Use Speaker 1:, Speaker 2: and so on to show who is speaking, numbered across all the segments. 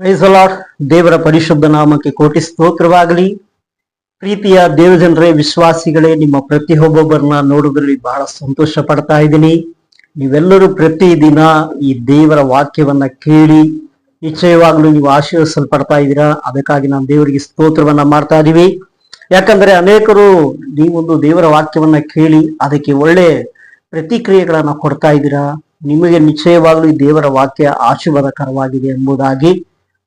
Speaker 1: ಪ್ರೈಸಲಾಟ್ ದೇವರ ಪರಿಶುದ್ಧ ನಾಮಕ್ಕೆ ಕೋಟಿ ಸ್ತೋತ್ರವಾಗಲಿ. ಪ್ರೀತಿಯ ದೇವಜನರೇ, ವಿಶ್ವಾಸಿಗಳೇ, ನಿಮ್ಮ ಪ್ರತಿಯೊಬ್ಬೊಬ್ಬರನ್ನ ನೋಡೋದ್ರಲ್ಲಿ ಬಹಳ ಸಂತೋಷ ಪಡ್ತಾ ಇದ್ದೀನಿ. ನೀವೆಲ್ಲರೂ ಪ್ರತಿದಿನ ಈ ದೇವರ ವಾಕ್ಯವನ್ನ ಕೇಳಿ, ನಿಶ್ಚಯವಾಗ್ಲೂ ನೀವು ಆಶೀರ್ವಿಸಲ್ಪಡ್ತಾ ಇದ್ದೀರಾ? ಅದಕ್ಕಾಗಿ ನಾನು ದೇವರಿಗೆ ಸ್ತೋತ್ರವನ್ನ ಮಾಡ್ತಾ ಇದೀವಿ ಯಾಕಂದ್ರೆ ಅನೇಕರು ನೀವೊಂದು ದೇವರ ವಾಕ್ಯವನ್ನ ಕೇಳಿ, ಅದಕ್ಕೆ ಒಳ್ಳೆ ಪ್ರತಿಕ್ರಿಯೆಗಳನ್ನ ಕೊಡ್ತಾ ಇದ್ದೀರಾ? ನಿಮಗೆ ನಿಶ್ಚಯವಾಗ್ಲೂ ಈ ದೇವರ ವಾಕ್ಯ ಆಶೀರ್ವಾದಕರವಾಗಿದೆ ಎಂಬುದಾಗಿ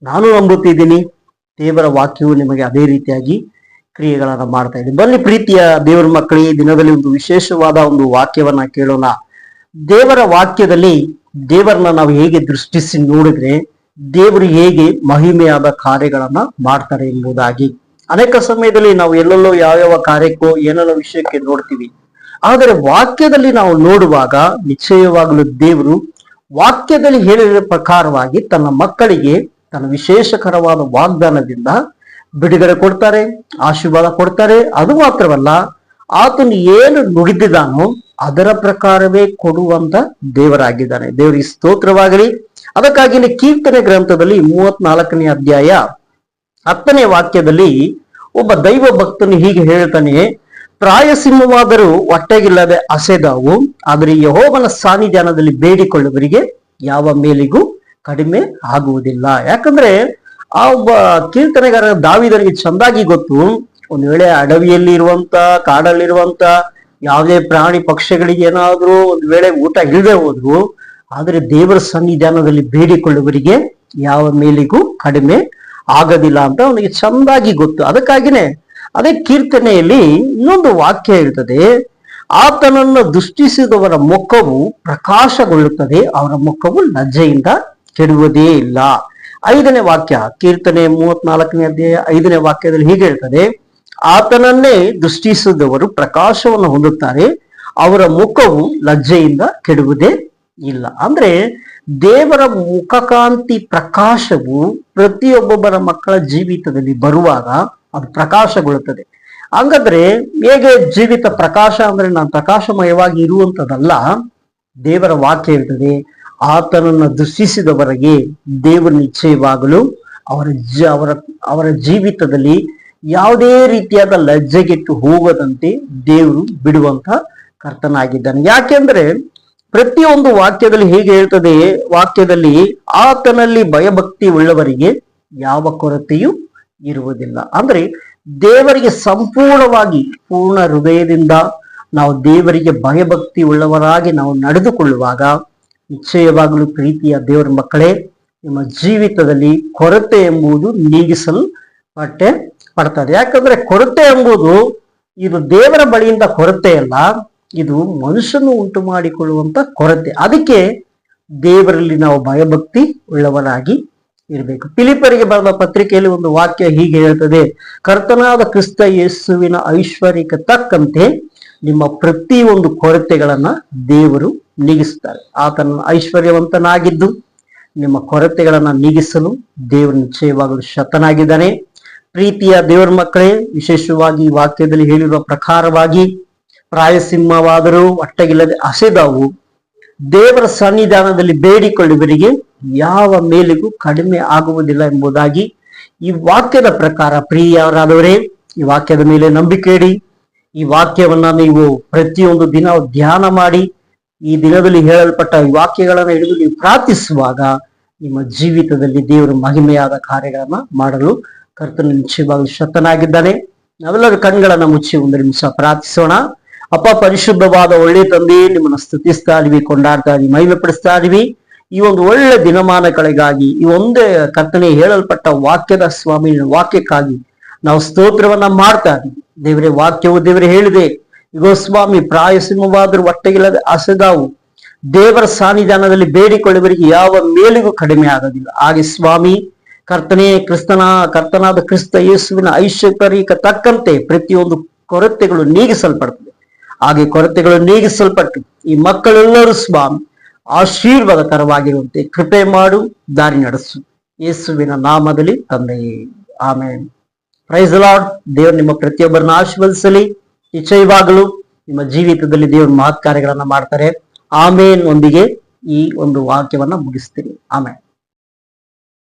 Speaker 1: ನಾನು ನಂಬುತ್ತಿದ್ದೀನಿ. ದೇವರ ವಾಕ್ಯವು ನಿಮಗೆ ಅದೇ ರೀತಿಯಾಗಿ ಕ್ರಿಯೆಗಳನ್ನ ಮಾಡ್ತಾ ಇದೆ. ಬನ್ನಿ ಪ್ರೀತಿಯ ದೇವರ ಮಕ್ಕಳಿಗೆ ದಿನದಲ್ಲಿ ಒಂದು ವಿಶೇಷವಾದ ಒಂದು ವಾಕ್ಯವನ್ನ ಕೇಳೋಣ. ದೇವರ ವಾಕ್ಯದಲ್ಲಿ ದೇವರನ್ನ ನಾವು ಹೇಗೆ ದೃಷ್ಟಿಸಿ ನೋಡಿದ್ರೆ, ದೇವರು ಹೇಗೆ ಮಹಿಮೆಯಾದ ಕಾರ್ಯಗಳನ್ನ ಮಾಡ್ತಾರೆ ಎಂಬುದಾಗಿ. ಅನೇಕ ಸಮಯದಲ್ಲಿ ನಾವು ಎಲ್ಲೆಲ್ಲೋ ಯಾವ್ಯಾವ ಕಾರ್ಯಕ್ಕೋ, ಏನೆಲ್ಲ ವಿಷಯಕ್ಕೆ ನೋಡ್ತೀವಿ. ಆದರೆ ವಾಕ್ಯದಲ್ಲಿ ನಾವು ನೋಡುವಾಗ ನಿಶ್ಚಯವಾಗಲು ದೇವರು ವಾಕ್ಯದಲ್ಲಿ ಹೇಳಿದ ಪ್ರಕಾರವಾಗಿ ತನ್ನ ಮಕ್ಕಳಿಗೆ ತನ್ನ ವಿಶೇಷಕರವಾದ ವಾಗ್ದಾನದಿಂದ ಬಿಡುಗಡೆ ಕೊಡ್ತಾರೆ, ಆಶೀರ್ವಾದ ಕೊಡ್ತಾರೆ. ಅದು ಮಾತ್ರವಲ್ಲ, ಆತನು ಏನು ನುಡಿದಿದ್ದಾನೋ ಅದರ ಪ್ರಕಾರವೇ ಕೊಡುವಂತ ದೇವರಾಗಿದ್ದಾನೆ. ದೇವರಿಗೆ ಸ್ತೋತ್ರವಾಗಲಿ. ಅದಕ್ಕಾಗಿ ಕೀರ್ತನೆ ಗ್ರಂಥದಲ್ಲಿ ಮೂವತ್ನಾಲ್ಕನೇ ಅಧ್ಯಾಯ ಹತ್ತನೇ ವಾಕ್ಯದಲ್ಲಿ ಒಬ್ಬ ದೈವ ಭಕ್ತನು ಹೀಗೆ ಹೇಳ್ತಾನೆ ಪ್ರಾಯಸಿಂಹವಾದರೂ ಹೊಟ್ಟೆಗಿಲ್ಲದೆ ಅಸೆದಾವು, ಆದರೆ ಯಹೋವನ ಸಾನ್ನಿಧಾನದಲ್ಲಿ ಬೇಡಿಕೊಳ್ಳುವರಿಗೆ ಯಾವ ಮೇಲಿಗೂ ಕಡಿಮೆ ಆಗುವುದಿಲ್ಲ. ಯಾಕಂದ್ರೆ ಆ ಒಬ್ಬ ಕೀರ್ತನೆಗಾರ ದಾವಿದನಿಗೆ ಚಂದಾಗಿ ಗೊತ್ತು, ಒಂದ್ ವೇಳೆ ಅಡವಿಯಲ್ಲಿ ಇರುವಂತ ಕಾಡಲ್ಲಿರುವಂತ, ಯಾವುದೇ ಪ್ರಾಣಿ ಪಕ್ಷಿಗಳಿಗೆ ಏನಾದ್ರೂ ಒಂದ್ ವೇಳೆ ಊಟ ಇಲ್ಲದೆ ಹೋದ್ರು, ಆದ್ರೆ ದೇವರ ಸನ್ನಿಧಾನದಲ್ಲಿ ಬೇಡಿಕೊಳ್ಳುವರಿಗೆ ಯಾವ ಮೇಲಿಗೂ ಕಡಿಮೆ ಆಗೋದಿಲ್ಲ ಅಂತ ಅವನಿಗೆ ಚಂದಾಗಿ ಗೊತ್ತು. ಅದಕ್ಕಾಗಿನೇ ಅದೇ ಕೀರ್ತನೆಯಲ್ಲಿ ಇನ್ನೊಂದು ವಾಕ್ಯ ಇರ್ತದೆ ಆತನನ್ನು ದೃಷ್ಟಿಸಿದವರ ಮುಖವು ಪ್ರಕಾಶಗೊಳ್ಳುತ್ತದೆ, ಅವರ ಮುಖವು ಲಜ್ಜೆಯಿಂದ ಕೆಡುವುದೇ ಇಲ್ಲ. ಐದನೇ ವಾಕ್ಯ, ಕೀರ್ತನೆ ಮೂವತ್ನಾಲ್ಕನೇ ಅಧ್ಯಾಯ ಐದನೇ ವಾಕ್ಯದಲ್ಲಿ ಹೀಗೆ ಹೇಳ್ತದೆ, ಆತನನ್ನೇ ದೃಷ್ಟಿಸಿದವರು ಪ್ರಕಾಶವನ್ನು ಹೊಂದುತ್ತಾರೆ, ಅವರ ಮುಖವು ಲಜ್ಜೆಯಿಂದ ಕೆಡುವುದೇ ಇಲ್ಲ. ಅಂದ್ರೆ ದೇವರ ಮುಖಕಾಂತಿ ಪ್ರಕಾಶವು ಪ್ರತಿಯೊಬ್ಬೊಬ್ಬರ ಮಕ್ಕಳ ಜೀವಿತದಲ್ಲಿ ಬರುವಾಗ ಅದು ಪ್ರಕಾಶಗೊಳ್ಳುತ್ತದೆ. ಹಂಗಾದ್ರೆ ಹೇಗೆ ಜೀವಿತ ಪ್ರಕಾಶ ಅಂದ್ರೆ ನಾನು ಪ್ರಕಾಶಮಯವಾಗಿ ಇರುವಂತದಲ್ಲ ದೇವರ ವಾಕ್ಯ ಇರ್ತದೆ ಆತನನ್ನ ದೃಷ್ಟಿಸಿದವರಿಗೆ ದೇವರ ನಿಶ್ಚಯವಾಗಲು ಅವರ ಜ, ಅವರ ಅವರ ಜೀವಿತದಲ್ಲಿ ಯಾವುದೇ ರೀತಿಯಾದ ಲಜ್ಜೆಗೆಟ್ಟು ಹೋಗದಂತೆ ದೇವರು ಬಿಡುವಂತ ಕರ್ತನಾಗಿದ್ದಾನೆ. ಯಾಕೆಂದ್ರೆ ಪ್ರತಿಯೊಂದು ವಾಕ್ಯದಲ್ಲಿ ಹೇಗೆ ಹೇಳ್ತದೆ, ವಾಕ್ಯದಲ್ಲಿ ಆತನಲ್ಲಿ ಭಯಭಕ್ತಿ ಉಳ್ಳವರಿಗೆ ಯಾವ ಕೊರತೆಯೂ ಇರುವುದಿಲ್ಲ. ಅಂದ್ರೆ ದೇವರಿಗೆ ಸಂಪೂರ್ಣವಾಗಿ ಪೂರ್ಣ ಹೃದಯದಿಂದ ನಾವು ದೇವರಿಗೆ ಭಯಭಕ್ತಿ ಉಳ್ಳವರಾಗಿ ನಾವು ನಡೆದುಕೊಳ್ಳುವಾಗ ನಿಶ್ಚಯವಾಗಲೂ ಪ್ರೀತಿಯ ದೇವರ ಮಕ್ಕಳೇ, ನಿಮ್ಮ ಜೀವಿತದಲ್ಲಿ ಕೊರತೆ ಎಂಬುದು ನೀಗಿಸಲು ಪಟ್ಟೆ ಪಡ್ತದೆ ಯಾಕಂದ್ರೆ ಕೊರತೆ ಎಂಬುದು ಇದು ದೇವರ ಬಳಿಯಿಂದ ಕೊರತೆ ಅಲ್ಲ, ಇದು ಮನುಷ್ಯನು ಉಂಟು ಮಾಡಿಕೊಳ್ಳುವಂತ ಕೊರತೆ. ಅದಕ್ಕೆ ದೇವರಲ್ಲಿ ನಾವು ಭಯಭಕ್ತಿ ಉಳ್ಳವರಾಗಿ ಇರಬೇಕು. ಪಿಲಿಪರಿಗೆ ಬರೆದ ಪತ್ರಿಕೆಯಲ್ಲಿ ಒಂದು ವಾಕ್ಯ ಹೀಗೆ ಹೇಳ್ತದೆ, ಕರ್ತನಾದ ಕ್ರಿಸ್ತ ಯೇಸುವಿನ ಐಶ್ವರ್ಯಕ್ಕೆ ತಕ್ಕಂತೆ ನಿಮ್ಮ ಪ್ರತಿಯೊಂದು ಕೊರತೆಗಳನ್ನ ದೇವರು ನೀಗಿಸ್ತಾರೆ. ಆತನ ಐಶ್ವರ್ಯವಂತನಾಗಿದ್ದು, ನಿಮ್ಮ ಕೊರತೆಗಳನ್ನ ನೀಗಿಸಲು ದೇವರ ನಿಶ್ಚಯವಾಗಲು ಶತನಾಗಿದ್ದಾನೆ. ಪ್ರೀತಿಯ ದೇವರ ಮಕ್ಕಳೇ, ವಿಶೇಷವಾಗಿ ವಾಕ್ಯದಲ್ಲಿ ಹೇಳಿರುವ ಪ್ರಕಾರವಾಗಿ ಪ್ರಾಯಸಿಂಹವಾದರೂ ಹೊಟ್ಟೆಗಿಲ್ಲದೆ ಅಸೆದಾವು. ದೇವರ ಸನ್ನಿಧಾನದಲ್ಲಿ ಬೇಡಿಕೊಳ್ಳುವರಿಗೆ ಯಾವ ಮೇಲಿಗೂ ಕಡಿಮೆ ಆಗುವುದಿಲ್ಲ ಎಂಬುದಾಗಿ ಈ ವಾಕ್ಯದ ಪ್ರಕಾರ ಪ್ರಿಯರಾದವರೇ, ಈ ವಾಕ್ಯದ ಮೇಲೆ ನಂಬಿಕೆ ಇಡಿ. ಈ ವಾಕ್ಯವನ್ನ ನೀವು ಪ್ರತಿಯೊಂದು ದಿನ ಧ್ಯಾನ ಮಾಡಿ, ಈ ದಿನದಲ್ಲಿ ಹೇಳಲ್ಪಟ್ಟ ಈ ವಾಕ್ಯಗಳನ್ನು ಹಿಡಿದು ನೀವು ಪ್ರಾರ್ಥಿಸುವಾಗ ನಿಮ್ಮ ಜೀವಿತದಲ್ಲಿ ದೇವರು ಮಹಿಮೆಯಾದ ಕಾರ್ಯಗಳನ್ನ ಮಾಡಲು ಕರ್ತನ ನಿಶ್ಚಯವಾಗಿ ಶತನಾಗಿದ್ದಾನೆ. ನಾವೆಲ್ಲರೂ ಕಣ್ಗಳನ್ನ ಮುಚ್ಚಿ ಒಂದು ನಿಮಿಷ ಪ್ರಾರ್ಥಿಸೋಣ. ಅಪ್ಪ, ಪರಿಶುದ್ಧವಾದ ಒಳ್ಳೆ ತಂದೆ, ನಿಮ್ಮನ್ನ ಸ್ತುತಿಸ್ತಾ ಇದೀವಿ ಕೊಂಡಾಡ್ತಾ ಇದೀವಿ ಮಹಿಮೆ ಪಡಿಸ್ತಾ ಇದೀವಿ ಈ ಒಂದು ಒಳ್ಳೆ ದಿನಮಾನಗಳಿಗಾಗಿ, ಈ ಒಂದೇ ಕರ್ತನೆ ಹೇಳಲ್ಪಟ್ಟ ವಾಕ್ಯದ ಸ್ವಾಮಿ, ವಾಕ್ಯಕ್ಕಾಗಿ ನಾವು ಸ್ತೋತ್ರವನ್ನ ಮಾಡ್ತಾ ಇದೀವಿ ದೇವರೇ ವಾಕ್ಯವು ದೇವರೇ ಹೇಳಿದೆ. ಇಗೋ ಸ್ವಾಮಿ ಪ್ರಾಯಸಿಂಹವಾದರೂ ಹೊಟ್ಟೆಗಿಲ್ಲದೆ ಅಸದಾವು. ದೇವರ ಸಾನ್ನಿಧಾನದಲ್ಲಿ ಬೇಡಿಕೊಳ್ಳುವರಿಗೆ ಯಾವ ಮೇಲಿಗೂ ಕಡಿಮೆ ಆಗೋದಿಲ್ಲ. ಹಾಗೆ ಸ್ವಾಮಿ, ಕರ್ತನೇ ಕ್ರಿಸ್ತನ, ಕರ್ತನಾದ ಕ್ರಿಸ್ತ ಯೇಸುವಿನ ಐಶ್ವರ್ಯಕ್ಕೆ ತಕ್ಕಂತೆ ಪ್ರತಿಯೊಂದು ಕೊರತೆಗಳು ನೀಗಿಸಲ್ಪಡ್ತದೆ. ಹಾಗೆ ಕೊರತೆಗಳು ನೀಗಿಸಲ್ಪಟ್ಟು ಈ ಮಕ್ಕಳೆಲ್ಲರೂ ಸ್ವಾಮಿ, ಆಶೀರ್ವಾದಕರವಾಗಿರುವಂತೆ ಕೃಪೆ ಮಾಡು, ದಾರಿ ನಡೆಸು. ಯೇಸುವಿನ ನಾಮದಲ್ಲಿ ತಂದೆಯೇ. ಆಮೇಲೆ ಪ್ರೈಸ್ ಲಾರ್ಡ್ ದೇವರು ನಿಮ್ಮ ಪ್ರತಿಯೊಬ್ಬರನ್ನ ಆಶೀರ್ವದಿಸಲಿ. ನಿಶ್ಚಯವಾಗಲು ನಿಮ್ಮ ಜೀವಿತದಲ್ಲಿ ದೇವರು ಮಹತ್ ಕಾರ್ಯಗಳನ್ನ ಮಾಡ್ತಾರೆ. ಆಮೇನ್ ಒಂದಿಗೆ ಈ ಒಂದು ವಾಕ್ಯವನ್ನ ಮುಗಿಸ್ತೀನಿ. ಆಮೇಲೆ